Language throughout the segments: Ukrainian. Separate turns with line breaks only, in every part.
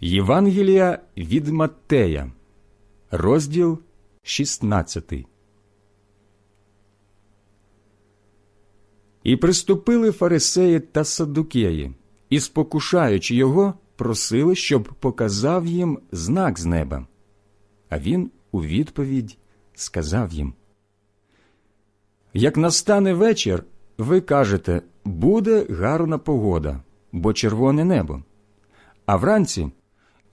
Євангелія від Маттея, розділ 16. І приступили фарисеї та саддукеї, і, спокушаючи його, просили, щоб показав їм знак з неба. А він у відповідь сказав їм: Як настане вечір, ви кажете, буде гарна погода, бо червоне небо. А вранці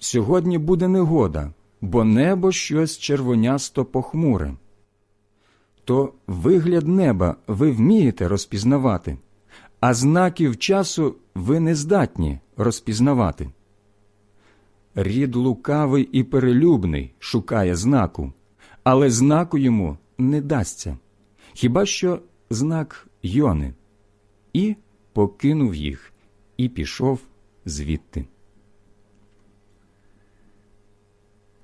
сьогодні буде негода, бо небо щось червонясто похмуре. То вигляд неба ви вмієте розпізнавати, а знаків часу ви не здатні розпізнавати. Рід лукавий і перелюбний шукає знаку, але знаку йому не дасться, хіба що знак Йони. І покинув їх, і пішов звідти.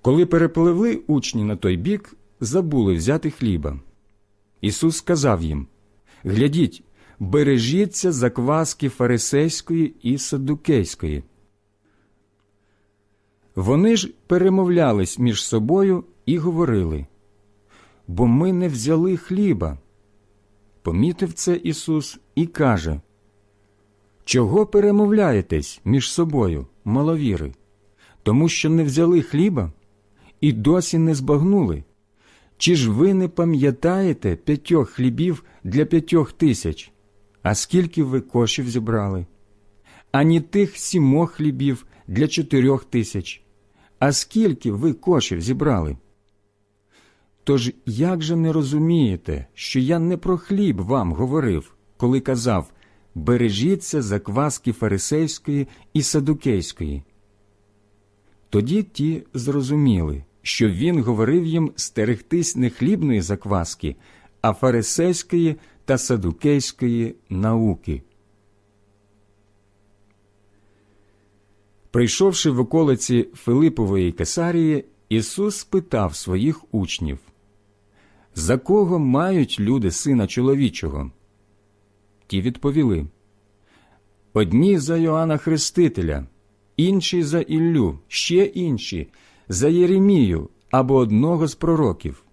Коли перепливли учні на той бік, забули взяти хліба. Ісус сказав їм Глядіть, бережіться закваски фарисейської і саддукейської. Вони ж перемовлялись між собою і говорили бо ми не взяли хліба. Помітив це Ісус і каже Чого перемовляєтесь між собою, маловіри? Тому що не взяли хліба і досі не збагнули. Чи ж ви не пам'ятаєте п'ятьох хлібів для п'ятьох тисяч? А скільки ви кошів зібрали? Ані тих сімох хлібів для чотирьох тисяч. А скільки ви кошів зібрали? Тож як же не розумієте, що я не про хліб вам говорив, коли казав бережіться закваски фарисейської і садукейської? Тоді ті зрозуміли, що він говорив їм стерегтись не хлібної закваски, а фарисейської та садукейської науки. Прийшовши в околиці Филипової Кесарії, Ісус спитав своїх учнів За кого мають люди сина чоловічого? Ті відповіли Одні за Йоанна Хрестителя, інші за Іллю, ще інші за Єремію або одного з пророків.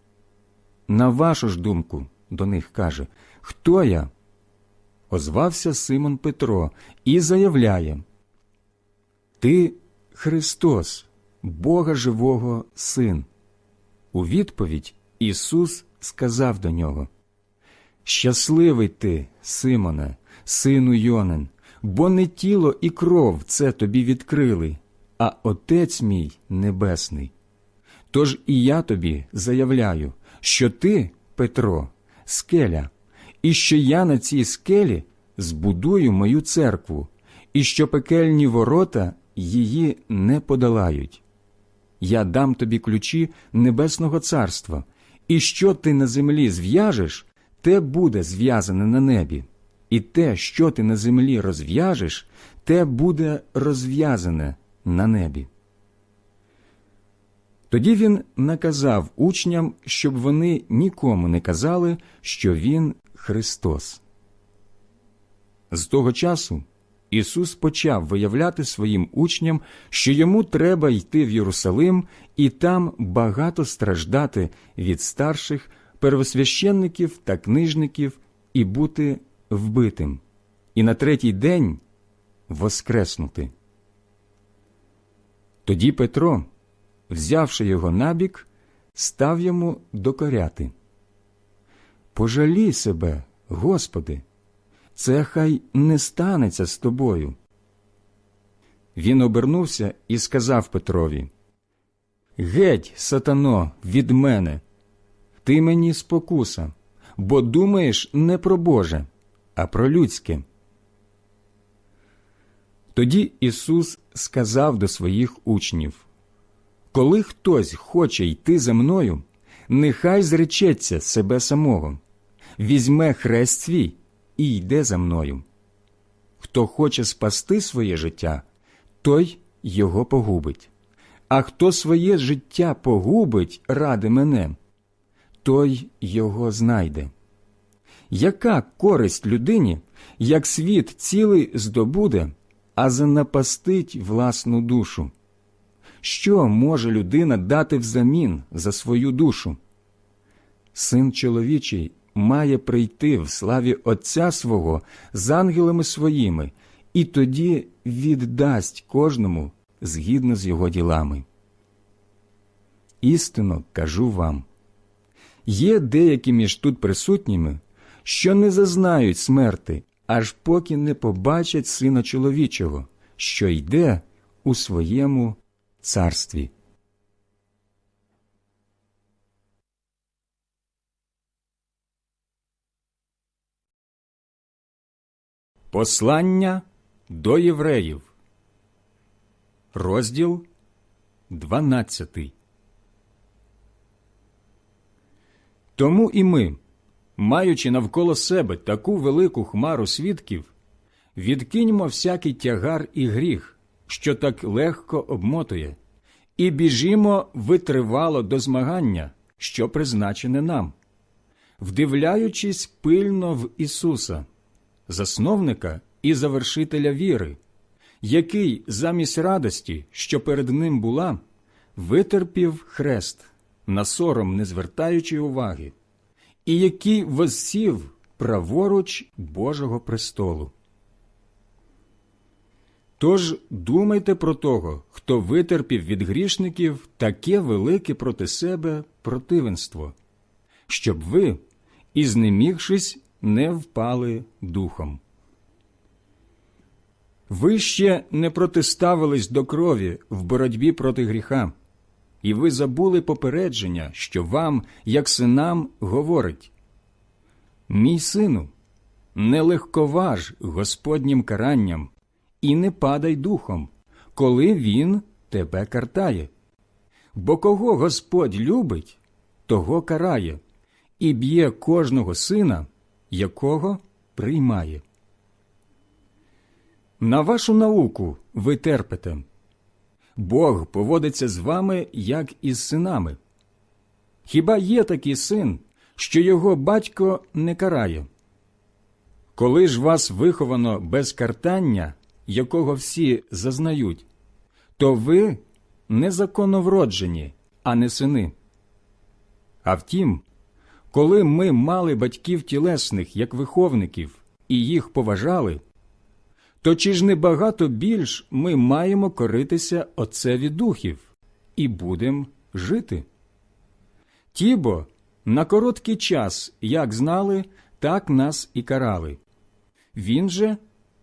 На вашу ж думку, до них каже, хто я? Озвався Симон Петро і заявляє Ти Христос, Бога живого Син. У відповідь Ісус сказав до нього Щасливий ти, Симоне, сину Йонин, бо не тіло і кров це тобі відкрили, а Отець мій Небесний. Тож і я тобі заявляю, що ти, Петро, скеля, і що я на цій скелі збудую мою церкву, і що пекельні ворота її не подолають. Я дам тобі ключі Небесного Царства, і що ти на землі зв'яжеш, те буде зв'язане на небі, і те, що ти на землі розв'яжеш, те буде розв'язане на небі. Тоді він наказав учням, щоб вони нікому не казали, що він Христос. З того часу Ісус почав виявляти своїм учням, що йому треба йти в Єрусалим і там багато страждати від старших первосвященників та книжників і бути вбитим, і на третій день воскреснути. Тоді Петро, взявши його набік, став йому докоряти. Пожалій себе, Господи, це хай не станеться з тобою. Він обернувся і сказав Петрові Геть, сатано, від мене, ти мені спокуса, бо думаєш не про Боже, а про людське. Тоді Ісус сказав до своїх учнів Коли хтось хоче йти за мною, нехай зречеться себе самого, візьме хрест свій і йде за мною. Хто хоче спасти своє життя, той його погубить. А хто своє життя погубить ради мене, той його знайде. Яка користь людині, як світ цілий здобуде, а занапастить власну душу? що може людина дати взамін за свою душу? Син чоловічий має прийти в славі Отця свого з ангелами своїми, і тоді віддасть кожному згідно з його ділами. Істинно кажу вам є деякі між тут присутніми, що не зазнають смерти, аж поки не побачать сина чоловічого, що йде у своєму царстві. Послання до євреїв, розділ 12. Тому і ми, маючи навколо себе таку велику хмару свідків, відкиньмо всякий тягар і гріх, що так легко обмотує, і біжімо витривало до змагання, що призначене нам, вдивляючись пильно в Ісуса, засновника і завершителя віри, який замість радості, що перед ним була, витерпів хрест, на сором не звертаючи уваги, і який воссів праворуч Божого престолу. Тож думайте про того, хто витерпів від грішників таке велике проти себе противенство, щоб ви, і знемігшись, не впали духом. Ви ще не протиставились до крові в боротьбі проти гріха, і ви забули попередження, що вам, як синам, говорить Мій сину, не легковаж Господнім каранням, і не падай духом, коли він тебе картає. Бо кого Господь любить, того карає, і б'є кожного сина, якого приймає. На вашу науку ви терпите. Бог поводиться з вами, як із синами. Хіба є такий син, що його батько не карає? Коли ж вас виховано без картання, якого всі зазнають, то ви незаконно вроджені, а не сини. А втім, коли ми мали батьків тілесних як виховників і їх поважали, то чи ж не багато більш ми маємо коритися Отцеві духів і будем жити? Тібо на короткий час як знали, так нас і карали. Він же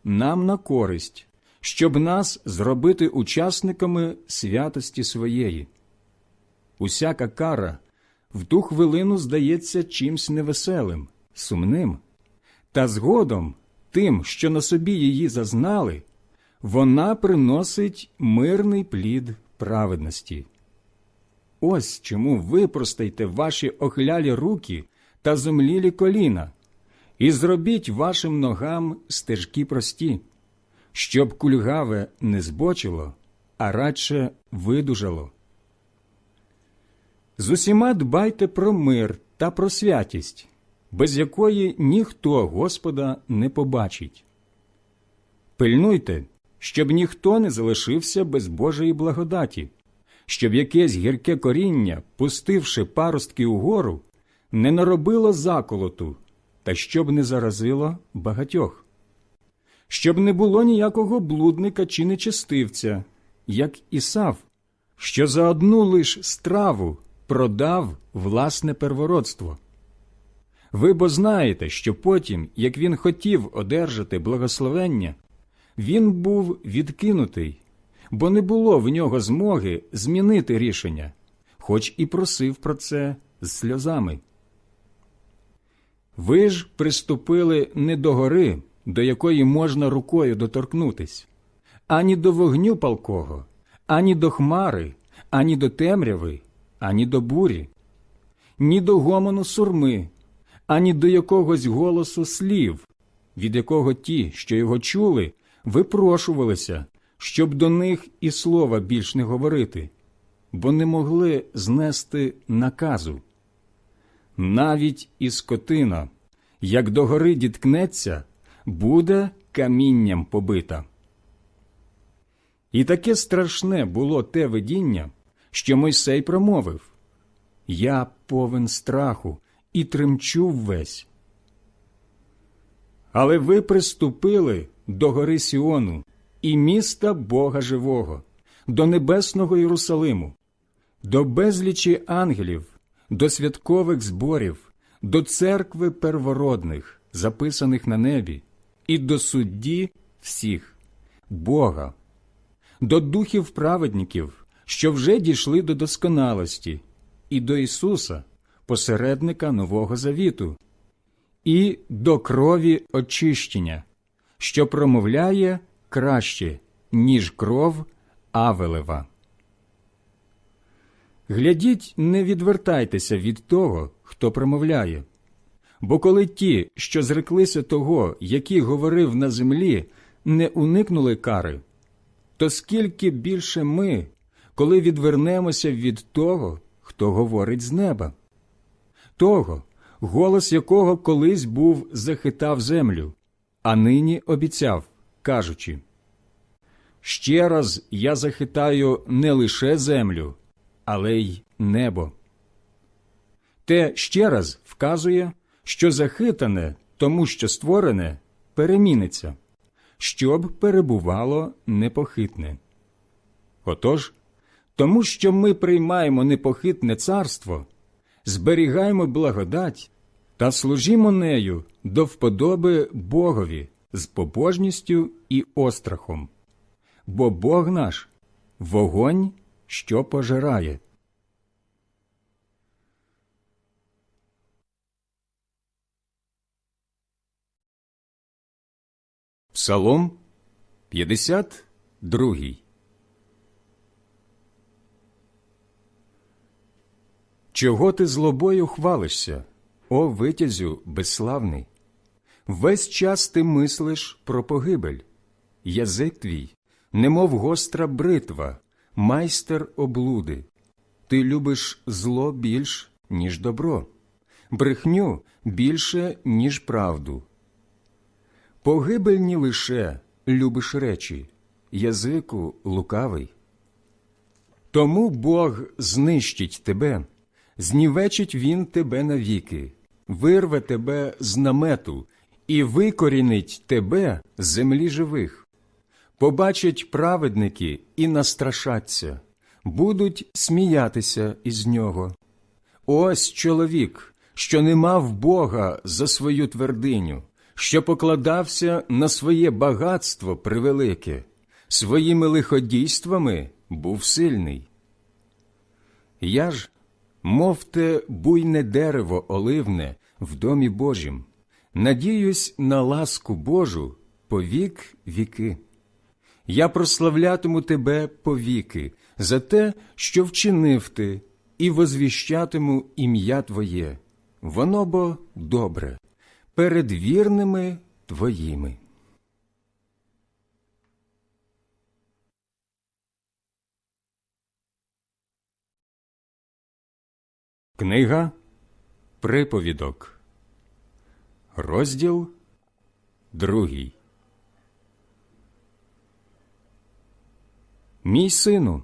нам на користь, щоб нас зробити учасниками святості своєї. Усяка кара в ту хвилину здається чимсь невеселим, сумним, та згодом тим, що на собі її зазнали, вона приносить мирний плід праведності. Ось чому випростайте ваші охлялі руки та зумлілі коліна, і зробіть вашим ногам стежки прості, щоб кульгаве не збочило, а радше видужало. З усіма дбайте про мир та про святість, без якої ніхто Господа не побачить. Пильнуйте, щоб ніхто не залишився без Божої благодаті, щоб якесь гірке коріння, пустивши паростки угору, не наробило заколоту та щоб не заразило багатьох, щоб не було ніякого блудника чи нечестивця, як Ісав, що за одну лиш страву продав власне первородство. Ви бо знаєте, що потім, як він хотів одержати благословення, він був відкинутий, бо не було в нього змоги змінити рішення, хоч і просив про це з сльозами. Ви ж приступили не до гори, до якої можна рукою доторкнутись, ані до вогню палкого, ані до хмари, ані до темряви, ані до бурі, ні до гомону сурми, ані до якогось голосу слів, від якого ті, що його чули, випрошувалися, щоб до них і слова більш не говорити, бо не могли знести наказу. Навіть і скотина, як до гори діткнеться, буде камінням побита. І таке страшне було те видіння, що Мойсей промовив Я повен страху і тремчу весь. Але ви приступили до гори Сіону і міста Бога Живого, до небесного Єрусалиму, до безлічі ангелів, до святкових зборів, до церкви первородних, записаних на небі, і до судді всіх, Бога, до духів праведників, що вже дійшли до досконалості, і до Ісуса, посередника Нового Завіту, і до крові очищення, що промовляє краще, ніж кров Авелева. Глядіть, не відвертайтеся від того, хто промовляє. Бо коли ті, що зреклися того, який говорив на землі, не уникнули кари, то скільки більше ми, коли відвернемося від того, хто говорить з неба, того, голос якого колись був захитав землю, а нині обіцяв, кажучи Ще раз я захитаю не лише землю, але й небо. Те ще раз вказує, що захитане, тому що створене, переміниться, щоб перебувало непохитне. Отож, тому що ми приймаємо непохитне царство, зберігаємо благодать та служімо нею до вподоби Богові з побожністю і острахом, бо Бог наш вогонь, що пожирає. Псалом 52 Чого ти злобою хвалишся, о витязю безславний? Весь час ти мислиш про погибель, язик твій, немов гостра бритва, майстер облуди. Ти любиш зло більш, ніж добро, брехню більше, ніж правду. Погибельні лише любиш речі, язику лукавий. Тому Бог знищить тебе, знівечить Він тебе навіки, вирве тебе з намету і викорінить тебе з землі живих. Побачать праведники і настрашаться, будуть сміятися із нього. Ось чоловік, що не мав Бога за свою твердиню що покладався на своє багатство превелике, своїми лиходійствами був сильний. Я ж, мов те буйне дерево оливне в домі Божім, надіюсь на ласку Божу по вік віки. Я прославлятиму тебе повіки за те, що вчинив ти, і возвіщатиму ім'я Твоє, воно бо добре перед вірними твоїми. Книга Приповідок, розділ другий. Мій сину,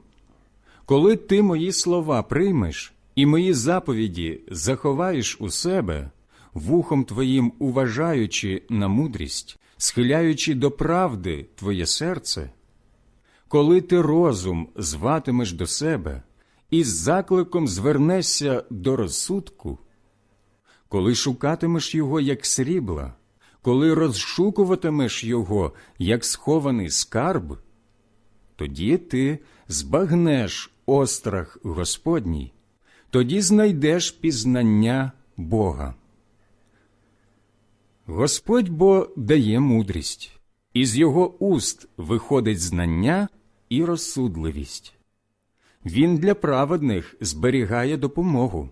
коли ти мої слова приймеш і мої заповіді заховаєш у себе вухом твоїм уважаючи на мудрість, схиляючи до правди твоє серце, коли ти розум зватимеш до себе і з закликом звернешся до розсудку, коли шукатимеш його як срібла, коли розшукуватимеш його як схований скарб, тоді ти збагнеш острах Господній, тоді знайдеш пізнання Бога. Господь бо дає мудрість, із його уст виходить знання і розсудливість. Він для праведних зберігає допомогу,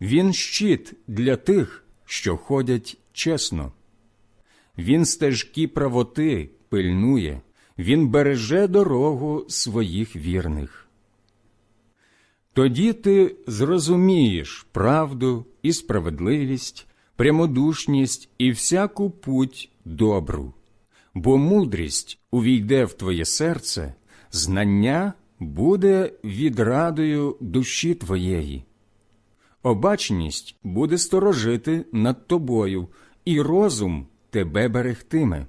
він щит для тих, що ходять чесно. Він стежки правоти пильнує, він береже дорогу своїх вірних. Тоді ти зрозумієш правду і справедливість прямодушність і всяку путь добру, бо мудрість увійде в твоє серце, знання буде відрадою душі твоєї. Обачність буде сторожити над тобою, і розум тебе берегтиме,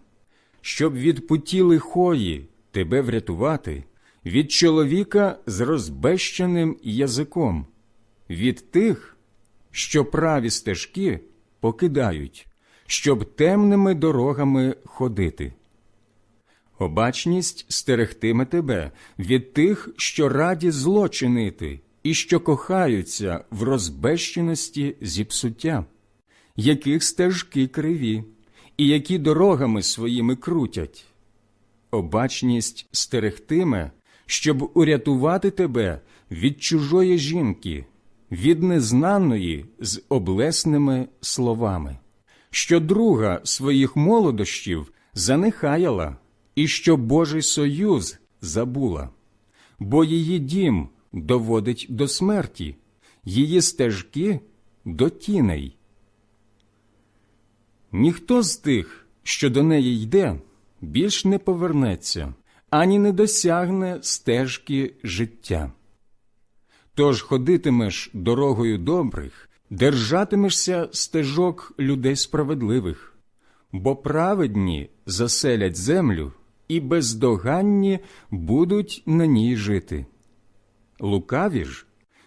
щоб від путі лихої тебе врятувати, від чоловіка з розбещеним язиком, від тих, що праві стежки покидають, щоб темними дорогами ходити. Обачність стерегтиме тебе від тих, що раді зло чинити, і що кохаються в розбещеності зіпсуття, яких стежки криві, і які дорогами своїми крутять. Обачність стерегтиме, щоб урятувати тебе від чужої жінки, від незнаної з облесними словами, що друга своїх молодощів занехаяла, і що Божий союз забула, бо її дім доводить до смерті, її стежки до тіней. Ніхто з тих, що до неї йде, більш не повернеться, ані не досягне стежки життя. Тож ходитимеш дорогою добрих, держатимешся стежок людей справедливих, бо праведні заселять землю і бездоганні будуть на ній жити. Лукаві ж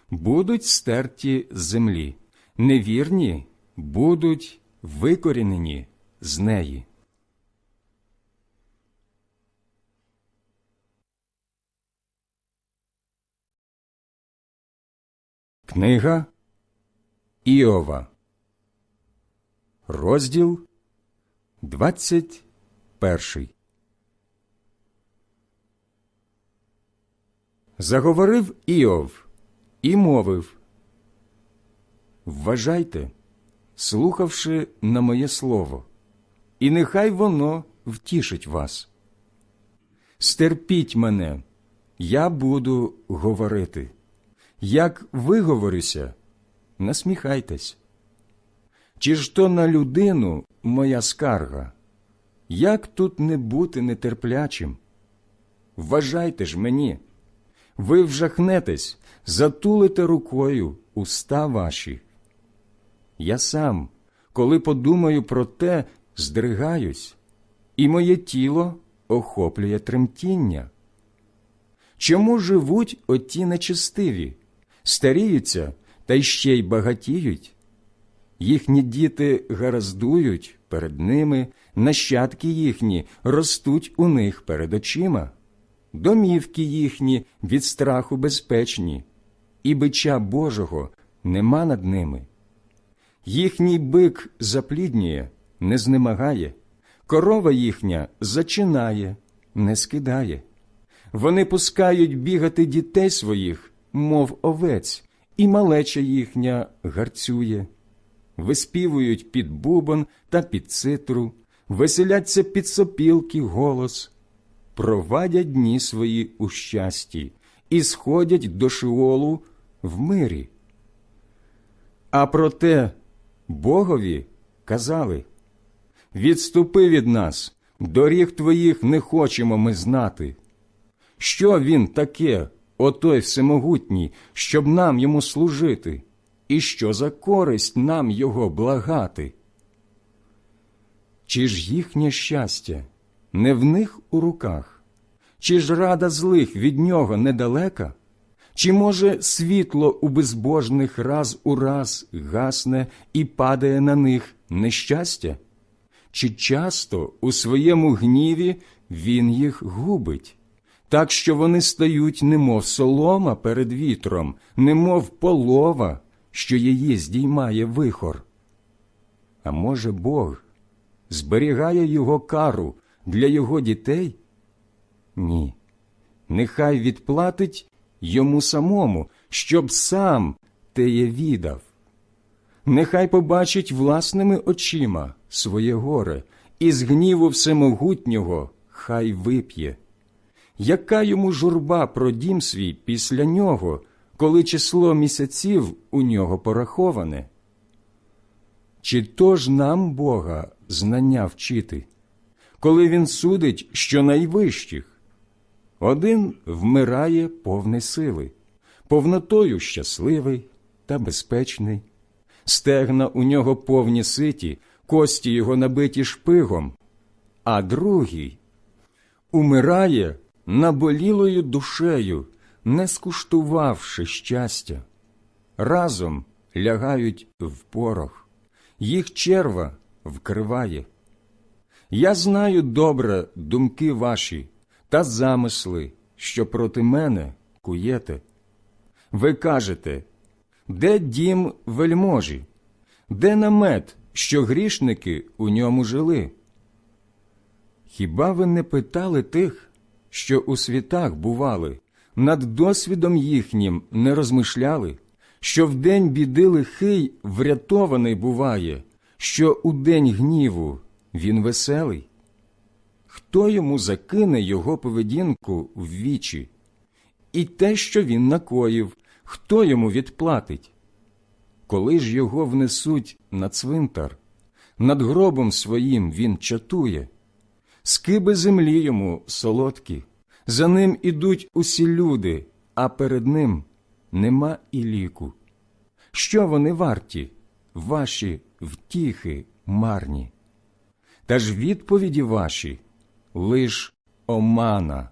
будуть стерті з землі, невірні будуть викорінені з неї. Книга Іова, розділ 21 Заговорив Іов і мовив Вважайте, слухавши на моє слово, і нехай воно втішить вас. Стерпіть мене, я буду говорити. Як виговорюся, насміхайтесь. Чи ж то на людину моя скарга? Як тут не бути нетерплячим? Вважайте ж мені, ви вжахнетесь, затулите рукою уста ваші. Я сам, коли подумаю про те, здригаюсь, і моє тіло охоплює тремтіння. Чому живуть оті нечестиві, старіються та ще й багатіють? Їхні діти гараздують перед ними, нащадки їхні ростуть у них перед очима, домівки їхні від страху безпечні, і бича Божого нема над ними. Їхній бик запліднює, не знемагає, корова їхня зачинає, не скидає. Вони пускають бігати дітей своїх, мов овець, і малеча їхня гарцює, виспівують під бубон та під цитру, веселяться під сопілки голос, провадять дні свої у щасті і сходять до шиолу в мирі. А проте Богові казали Відступи від нас, доріг твоїх не хочемо ми знати. Що він таке, отой всемогутній, щоб нам йому служити, і що за користь нам його благати? Чи ж їхнє щастя не в них у руках, чи ж рада злих від нього недалека? Чи, може, світло у безбожних раз у раз гасне і падає на них нещастя? Чи часто у своєму гніві він їх губить, так що вони стають, немов солома перед вітром, немов полова, що її здіймає вихор? А може, Бог зберігає його кару для його дітей? Ні, нехай відплатить йому самому, щоб сам теє віддав. Нехай побачить власними очима своє горе, і з гніву всемогутнього хай вип'є. Яка йому журба про дім свій після нього, коли число місяців у нього пораховане? Чи то ж нам Бога знання вчити, коли він судить що найвищих? Один вмирає повний сили, повнотою щасливий та безпечний. Стегна у нього повні ситі, кості його набиті шпигом, а другий умирає наболілою душею, не скуштувавши щастя. Разом лягають в порох, їх черва вкриває. Я знаю добре думки ваші та замисли, що проти мене куєте. Ви кажете, де дім вельможі, де намет, що грішники у ньому жили? Хіба ви не питали тих, що у світах бували, над досвідом їхнім не розмишляли, що в день біди лихий врятований буває, що у день гніву він веселий? Хто йому закине його поведінку в вічі? І те, що він накоїв, хто йому відплатить? Коли ж його внесуть на цвинтар, над гробом своїм він чатує, скиби землі йому солодкі, за ним ідуть усі люди, а перед ним нема і ліку. Що вони варті, ваші втіхи марні? Та ж відповіді ваші лиш омана.